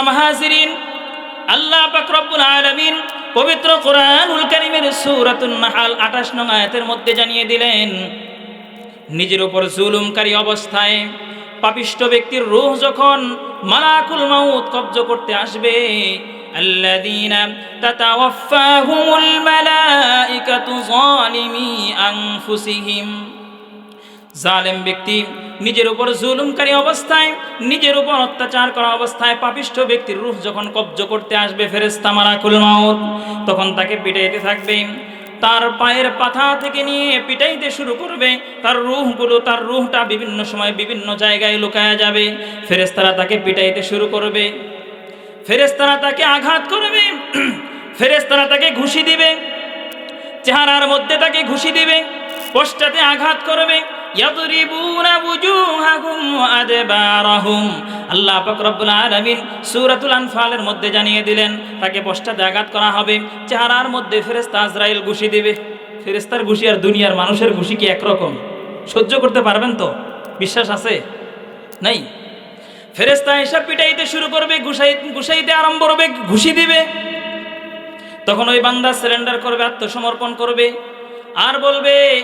মোহতারাম হাজিরিন আল্লাহ পাক রব্বুল আলামিন পবিত্র কোরআনুল কারীমের সূরাতুন নাহাল 28 নং আয়াতের মধ্যে জানিয়ে দিলেন নিজের উপর জুলুমকারী অবস্থায় পাপিষ্ট ব্যক্তির রূহ যখন মালাকুল মাউত কব্জ করতে আসবে الذين تتوفاهم الملائكة ظالمي أنفسهم জালেম ব্যক্তি নিজের উপর জুলুমকারী অবস্থায়, নিজের উপর অত্যাচার করা অবস্থায় পাপিষ্ঠ ব্যক্তির রূহ যখন কব্জ করতে আসবে ফেরেস্তা মালাকুল মাউত। তখন তাকে পিটাইতে থাকবে। তার পায়ের পাথা থেকে নিয়ে পিটাইতে শুরু করবে। তার রুহগুলো, তার রুহটা বিভিন্ন সময় বিভিন্ন জায়গায় লুকায়া যাবে। ফেরেস্তারা তাকে পিটাইতে শুরু করবে। ফেরেস্তারা তাকে আঘাত করবে। ফেরেস্তারা তাকে ঘুষি দিবে। চেহারার মধ্যে তাকে ঘুষি দিবে। পোস্টাতে আঘাত করবে। আল্লাহ মধ্যে জানিয়ে দিলেন, তাকে আঘাত করা হবে, চেহারার মধ্যে ঘুষি দিবে। ফেরেশতার ঘুষি আর দুনিয়ার মানুষের ঘুষি কি একরকম? সহ্য করতে পারবেন তো? বিশ্বাস আছে? নাই? ফেরেশতা হিসাব পিটাইতে শুরু করবে, ঘুষাই ঘুষাইতে আরম্ভ করবে, ঘুষি দিবে। তখন ওই বান্দা সিলিন্ডার করবে, আত্মসমর্পণ করবে। আর বলবে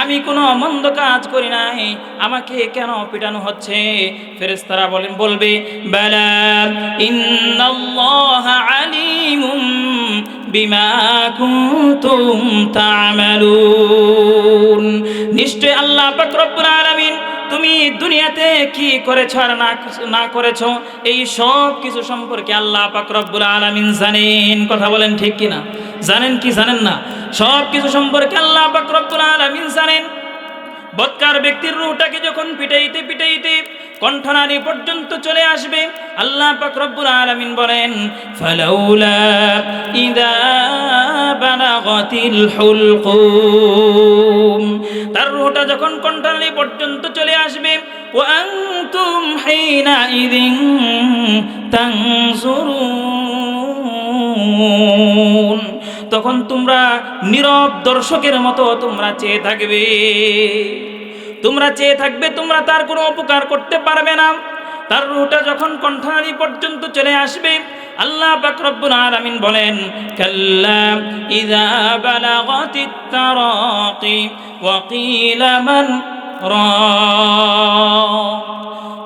আমি কোনো মন্দ কাজ করি নাই। আমাকে কেন পিটানো হচ্ছে? ফেরেস্তারা বলেন, বলবে, বালা, ইন্নাল্লাহ আলিমুম বিমা কুনতুম তা'মালুন। নিশ্চয় আল্লাহ পাক রব্বুল আলামিন, তুমি দুনিয়াতে কি করেছ আর না করেছ? এই সব কিছু সম্পর্কে আল্লাহ পাক রব্বুল আলামিন জানেন। কথা বলেন ঠিক কিনা? জানেন কি জানেন না? সব কিছু সম্পর্কে আল্লাহ পাক রব্বুল আলামিন জানেন। বৎকার ব্যক্তির রুহটাকে যখন পিটাইতে পিটাইতে কণ্ঠনারী পর্যন্ত চলে আসবে, আল্লাহ পাক রব্বুল আলামিন বলেন, ফালাউলা ইদা বালাগাতিল হুলকুম। তার রুহটা যখন কণ্ঠনারী পর্যন্ত চলে আসবে ও আনতুম হিনা ইদিন তখন তোমরা নীরব দর্শকের মতো তোমরা চেয়ে থাকবে। তোমরা চেয়ে থাকবে, তোমরা তার কোনো উপকার করতে পারবে না। তার রুহটা যখন কণ্ঠনালী পর্যন্ত চলে আসবে, আল্লাহ পাক রব্বুল আলামিন বলেন ওয়া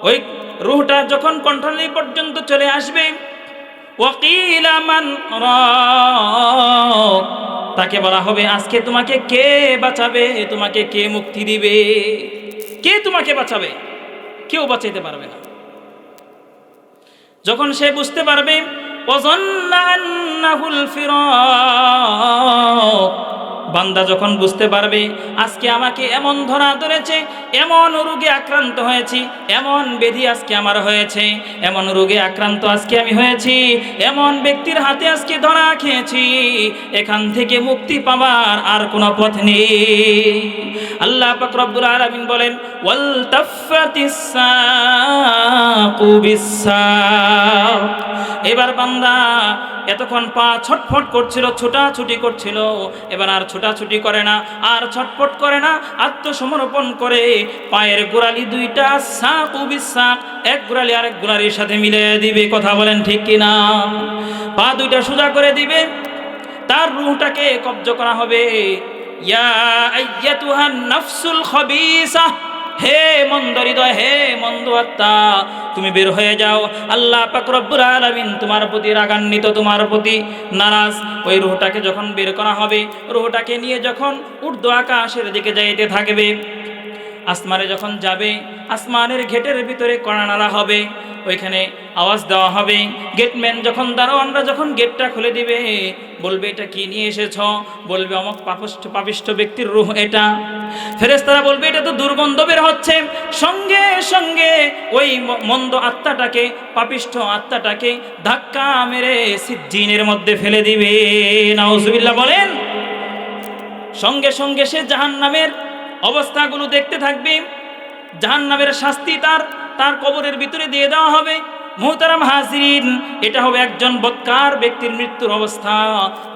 ওই রুহটা যখন কণ্ঠনালী পর্যন্ত চলে আসবে মান রাক তাকে বলা হবে, আজকে তোমাকে কে বাঁচাবে? তোমাকে কে মুক্তি দিবে? কে তোমাকে বাঁচাবে? কেউ বাঁচাইতে পারবে না। যখন সে বুঝতে পারবে অজন্না বান্দা যখন বুঝতে পারবে, আজকে আমাকে এমন ধরা ধরেছে, এমন রোগে আক্রান্ত হয়েছি, এমন বেধি আজকে আমার হয়েছে, এমন রোগে আক্রান্ত আজকে আমি হয়েছি, এমন ব্যক্তির হাতে আজকে ধরা খেয়েছি, এখান থেকে মুক্তি পাওয়ার আর কোনো পথ নেই। আল্লাহ পাক রব্বুল আলামিন বলেন এবার বান্দা এতক্ষণ পা ছটফট করছিল, ছোটাছুটি করছিল। এবার আর ছোটাছুটি করে না, আর ছটফট করে না, আত্মসমর্পণ করে পায়ের গোড়ালি দুইটা সাক উবিসাক এক গোড়ালি আরেক গোড়ালির সাথে মিলে দিবে। কথা বলেন ঠিক কিনা পা দুইটা সোজা করে দিবে, তার রুহটাকে কব্জ করা হবে। হে মন্দ হৃদয়, হে মন্দ আত্মা, তুমি বের হয়ে যাও। আল্লাহ পাকুর আলমিন তোমার প্রতি রাগান্বিত, তোমার প্রতি নারাজ। ওই রোহটাকে যখন বের করা হবে, রুহটাকে নিয়ে যখন উর্দু আকাশের দিকে যাইতে থাকবে আসমানে যখন যাবে, আসমানের ঘেটের ভিতরে কড়া নাড়া হবে, ওইখানে আওয়াজ দেওয়া হবে। গেটম্যান যখন দারোয়ানরা যখন গেটটা খুলে দিবে, বলবে, এটা কি নিয়ে এসেছ? বলবে, অমক পাপিষ্ঠ পাপিষ্ঠ ব্যক্তির রুহ এটা। ফেরেস্তারা বলবে, এটা তো দুর্গন্ধ বের হচ্ছে। সঙ্গে সঙ্গে ওই মন্দ আত্মাটাকে, পাপিষ্ঠ আত্মাটাকে ধাক্কা মেরে সিজ্জিনের মধ্যে ফেলে দিবে। নাউজুবিল্লাহ বলেন। সঙ্গে সঙ্গে সে জাহান্নামের অবস্থাগুলো দেখতে থাকবে। জাহান্নামের শাস্তি তার তার কবরের ভিতরে দিয়ে দেওয়া হবে। মোহতারাম হাসিন এটা হবে একজন বৎকার ব্যক্তির মৃত্যুর অবস্থা।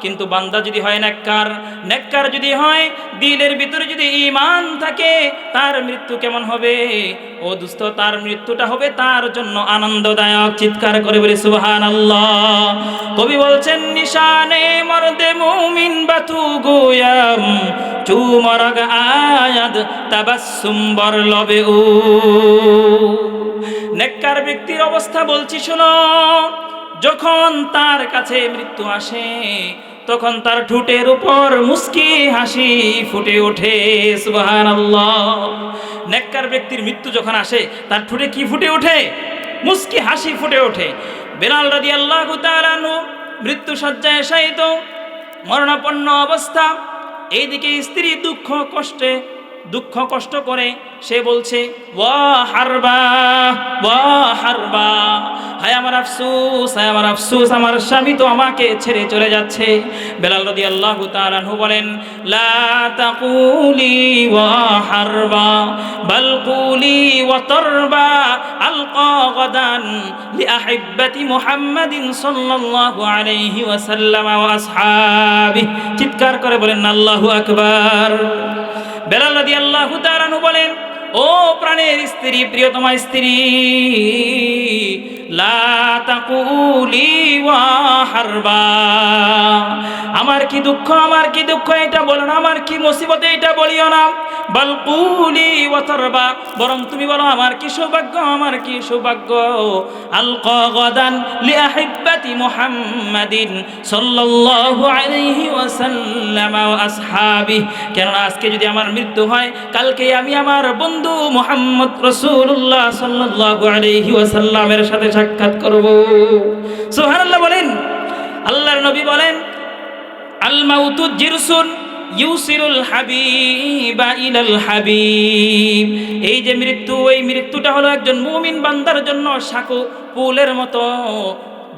কিন্তু বান্দা যদি হয় নেককার নেককার যদি হয়, দিলের ভিতরে যদি ইমান থাকে, তার মৃত্যু কেমন হবে? ও দুস্থ, তার মৃত্যুটা হবে তার জন্য আনন্দদায়ক, চিৎকার করে বলি সুবহান আল্লাহ কবি বলছেন, নিশানে মরদে মুমিন বাতু গোয়াম, চু মরগ আয়াদ তাবাসসুম বর লবে উ। নেককার ব্যক্তির অবস্থা বলছি, শোনো। যখন তার কাছে মৃত্যু আসে, তখন তার ঠোঁটের উপর মুস্কি হাসি ফুটে ওঠে সুবাহান নেককার ব্যক্তির মৃত্যু যখন আসে, তার ঠোঁটে কি ফুটে ওঠে? মুস্কি হাসি ফুটে ওঠে। বেলাল রাদি আল্লাহ মৃত্যু সজ্জায় শায়িত, মরণাপন্ন অবস্থা। এইদিকে স্ত্রী দুঃখ, কষ্টে দুঃখ কষ্ট করে, সে বলছে, ওয়া হারবা ওয়া হারবা। হায় আমার আফসুস, হায় আমার আফসুস, আমার স্বামী তো আমাকে ছেড়ে চলে যাচ্ছে। বেলাল রদি আল্লাহ তাআলাহু বলেন, লা তাকুলি চিৎকার করে বলেন, আল্লাহু আকবার। বেলাল রাদি আল্লাহ তারানু বলেন, ও প্রাণের স্ত্রী, প্রিয়তমা স্ত্রী আমার কি দুঃখ, আমার কি দুঃখ, এটা বলো না, আমার কি মুসিবতে, এটা বলিও না। বালকুলি ওয়াতারবা বরং তুমি বলো, আমার কি সৌভাগ্য? আমার কি সৌভাগ্য? আলকা গদান লি আহিব্বাতি মুহাম্মাদিন সাল্লাল্লাহু আলাইহি ওয়াসাল্লাম ওয়া আসহাবি। কেন আজকে যদি আমার মৃত্যু হয়, কালকে আমি আমার বন্ধু মুহাম্মদ রাসূলুল্লাহ সাল্লাল্লাহু আলাইহি ওয়াসাল্লামের সাথে সাক্ষাৎ করব। সুবহানাল্লাহ বলেন, আল্লাহর নবী বলেন, আল মাউতু জিরসুন ইউসিরুল হাবিবা ইলাল হাবিব। এই যে মৃত্যু, এই মৃত্যুটা হলো একজন মুমিন বান্দার জন্য সাকু পুলের মতো।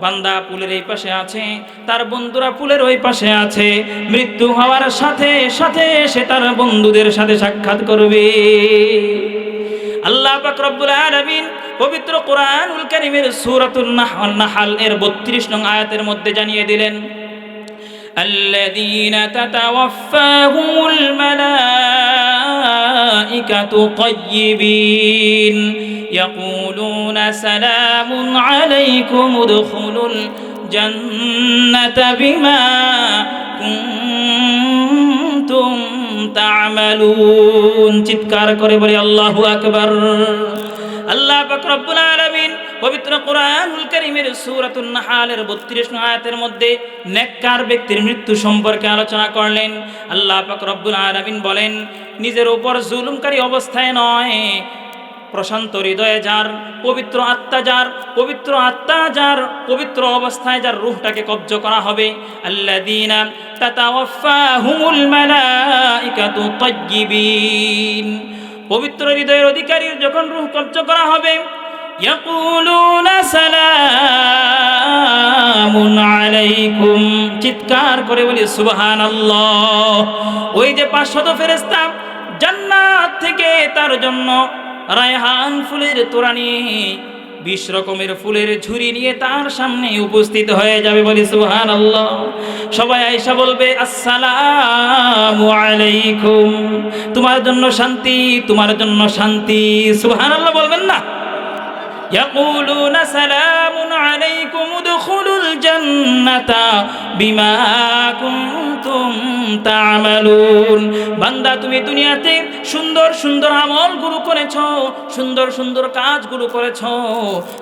বান্দা পুলের এই পাশে আছে, তার বন্ধুরা পুলের ওই পাশে আছে। মৃত্যু হওয়ার সাথে সাথে সে তার বন্ধুদের সাথে সাক্ষাৎ করবে। আল্লাহ রব্বুল আলামিন পবিত্র কোরআনুল কারীমের সূরাতুন নাহাল এর 32 নং আয়াতের মধ্যে জানিয়ে দিলেন الذين تتوفاهم الملائكة طيبين يقولون سلام عليكم ادخلوا الجنة بما كنتم تعملون চিৎকার করে বলি আল্লাহু আকবার আল্লাহ পাক রব্বুল আলামিন পবিত্র কোরআনুল কারীমের সূরাতুন নাহালের 32 নং আয়াতের মধ্যে নেককার ব্যক্তির মৃত্যু সম্পর্কে আলোচনা করলেন। আল্লাহ পাক রব্বুল আলামিন বলেন, নিজের উপর জুলুমকারী অবস্থায় নয়, প্রশান্ত হৃদয়ে যার পবিত্র আত্মা যার পবিত্র আত্মা যার পবিত্র অবস্থায় যার রূহটাকে কব্জ করা হবে। আল্লাযীনা তাতাওয়াফাহুমুল মালাইকাতু তাইয়্যিবিন পবিত্র হৃদয়ের অধিকারীর যখন রূহ কব্জ করা হবে ইয়াকুলুনা সালামুন আলাইকুম চিৎকার করে বলি, সুবহানাল্লাহ। ওই যে পাঁচশত ফেরেশতা জান্নাত থেকে তার জন্য রায়হান ফুলের তোরানি, বিশ রকমের ফুলের ঝুরি নিয়ে তার সামনে উপস্থিত হয়ে যাবে বলি সুহান আল্লাহ সবাই আয়সা বলবে, আসসালামু আলাইকুম। তোমার জন্য শান্তি, তোমার জন্য শান্তি। সুহান আল্লাহ বলবেন না? يقولون سلام عليكم ادخلوا الجنة بما كنتم تعملون বান্দা তুমি দুনিয়াতে সুন্দর সুন্দর আমলগুলো করেছো সুন্দর সুন্দর কাজগুলো করেছো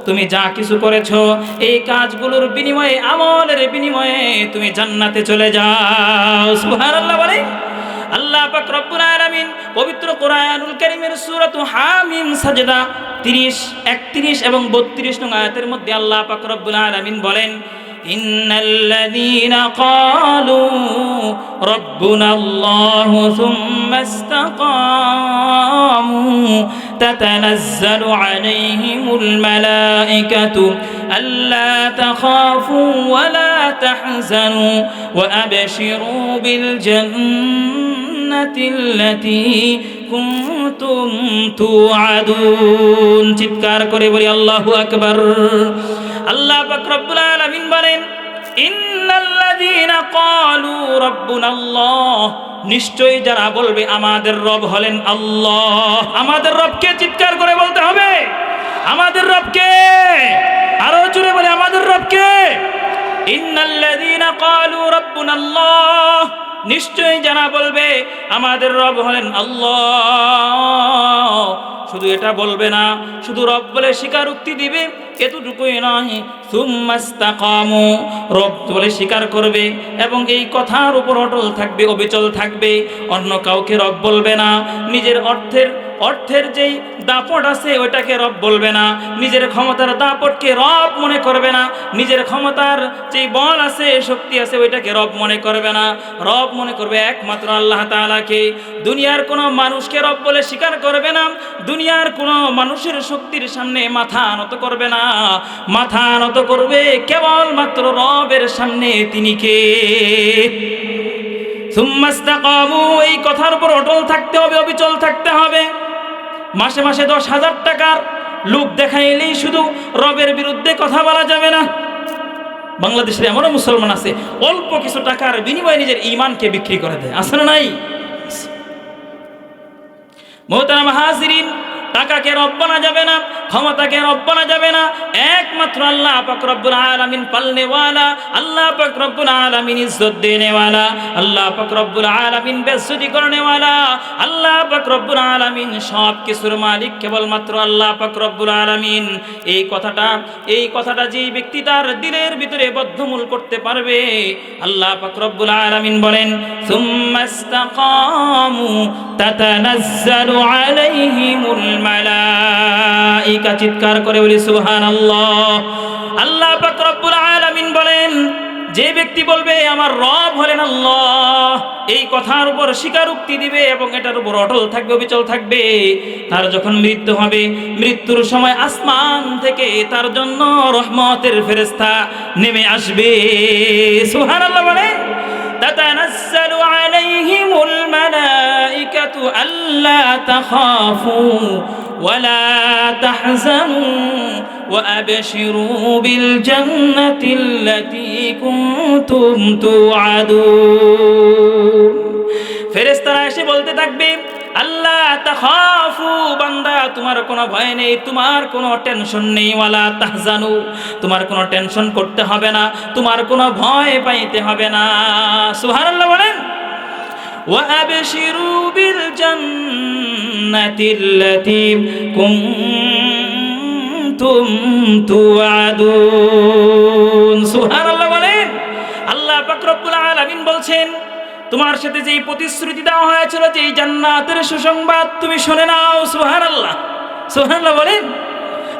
তুমি যা কিছু করেছো এই কাজগুলোর বিনিময়ে আমলের বিনিময়ে তুমি জান্নাতে চলে যাও সুবহানাল্লাহ বলে আল্লাহ পাক রব্বুল আলামিন পবিত্র কোরআনুল কারীমের সূরাতু হামিম সাজদা 30 31 এবং 32 নং আয়াতের মধ্যে আল্লাহ পাক রব্বুল আলামিন বলেন إن الذين قالوا ربنا الله ثم استقاموا تتنزل عليهم الملائكة ألا تخافوا ولا تحزنوا وأبشروا بالجنة জান্নাতিল্লাতী কুনতুম তুআদুন চিৎকার করে বলি আল্লাহু আকবার আল্লাহ পাক রব্বুল আলামিন বলেন ইন্নাল্লাযীনা ক্বালু রাব্বুনাল্লাহ নিশ্চয়ই যারা বলবে আমাদের রব হলেন আল্লাহ আমাদের রবকে চিৎকার করে বলতে হবে আমাদের রবকে আরো জোরে বলে আমাদের রবকে ক্বালু রাব্বুনাল্লাহ। নিশ্চয়ই বলবে, আমাদের রব হলেন আল্লাহ। শুধু এটা বলবে না, শুধু রব বলে স্বীকারোক্তি দিবে, এতটুকুই নয়। রব বলে স্বীকার করবে এবং এই কথার উপর অটল থাকবে, অবিচল থাকবে। অন্য কাউকে রব বলবে না। নিজের অর্থের অর্থের যেই দাপট আছে, ওইটাকে রব বলবে না। নিজের ক্ষমতার দাপটকে রব মনে করবে না। নিজের ক্ষমতার যেই বল আছে শক্তি আছে, ওইটাকে রব মনে করবে না। রব মনে করবে একমাত্র আল্লাহ তাআলাকে। দুনিয়ার কোনো মানুষকে রব বলে স্বীকার করবে না। দুনিয়ার কোনো মানুষের শক্তির সামনে মাথা নত করবে না। মাথা নত করবে কেবলমাত্র রবের সামনে তিনি কে? সুম্মাস্তাকামু, এই কথার উপর অটল থাকতে হবে, অবিচল থাকতে হবে। মাসে মাসে দশ হাজার টাকার লোক দেখাইলেই শুধু রবের বিরুদ্ধে কথা বলা যাবে না। বাংলাদেশের এমনও মুসলমান আছে, অল্প কিছু টাকার বিনিময়ে নিজের ইমানকে বিক্রি করে দেয়। আছে না নাই? মোহতারাম হাজিরিন টাকাকে রব বানা যাবে না, ক্ষমতাকে রব বানা যাবে না। একমাত্র আল্লাহ পাক রব্বুল আলামিন আল্লাহ পাক রব্বুল আলামিন ইজ্জত দেনেওয়ালা আল্লাহ পাক রব্বুল আলামিন বেজ্জতি করনেওয়ালা আল্লাহ পাক রব্বুল আলামিন সব কিছুর মালিক কেবলমাত্র আল্লাহ পাক রব্বুল আলামিন। এই কথাটা এই কথাটা যেই ব্যক্তি তার দিলের ভিতরে বদ্ধমূল করতে পারবে, আল্লাহ পাক রব্বুল আলামিন বলেন, সুম্মাস্তাকামু তাতানাজ্জালু আলাইহিমুল মালাইকা চিৎকার করে বলি আল্লাহ আল্লাহ বলেন, যে ব্যক্তি বলবে, আমার রব হলেন আল্লাহ এই কথার উপর স্বীকারোক্তি দিবে এবং এটার উপর অটল থাকবে, অবিচল থাকবে। তার যখন মৃত্যু হবে, মৃত্যুর সময় আসমান থেকে তার জন্য রহমতের ফেরেস্তা নেমে আসবে। সুহান আল্লাহ বলেন عليهم الملائكة ألا تخافوا ولا تحزنوا وأبشروا بالجنة التي كنتم توعدون ফেরেস্তারা এসে বলতে থাকবে আল্লাহ তাখাফু বান্দা তোমার কোনো ভয় নেই তোমার কোনো টেনশন নেই ওয়ালা তাহজানু তোমার কোনো টেনশন করতে হবে না তোমার কোনো ভয় পাইতে হবে না সুবহানাল্লাহ বলেন وأبشروا بالجنة التي كنتم توعدون سبحان الله বলেন আল্লাহ পাক রব্বুল আলামিন বলছেন তোমার সাথে যেই প্রতিশ্রুতি দেওয়া হয়েছিল যে এই জান্নাতের সুসংবাদ তুমি শুনে নাও সুবহানাল্লাহ সুবহানাল্লাহ বলেন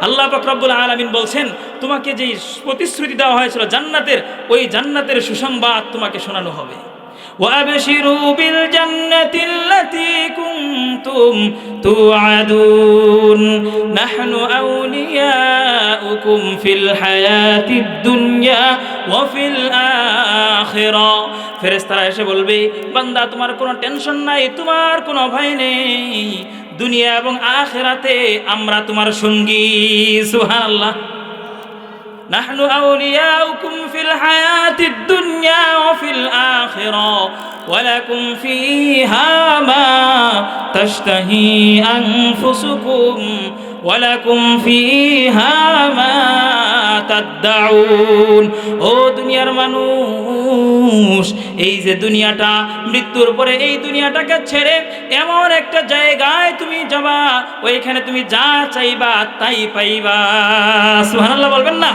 আল্লাহ পাক রব্বুল আলামিন বলছেন তোমাকে যেই প্রতিশ্রুতি দেওয়া হয়েছিল জান্নাতের ওই জান্নাতের সুসংবাদ তোমাকে শোনানো হবে وأبشروا بالجنة التي كنتم توعدون نحن أولياؤكم في الحياة الدنيا وفي الآخرة ফেরেস্তারা এসে বলবে বান্দা তোমার কোনো টেনশন নাই তোমার কোনো ভয় নেই দুনিয়া এবং আখেরাতে আমরা তোমার সঙ্গী সুবহানাল্লাহ نحن أولياؤكم في الحياة الدنيا وفي الآخرة ولكم فيها ما تشتهي أنفسكم ولكم فيها ما تدعون ও দুনিয়ার মানুষ এই যে দুনিয়াটা মৃত্যুর পরে এই দুনিয়াটাকে ছেড়ে এমন একটা জায়গায় তুমি যাবা ওইখানে তুমি যা চাইবা তাই পাইবা সুবহানাল্লাহ বলবেন না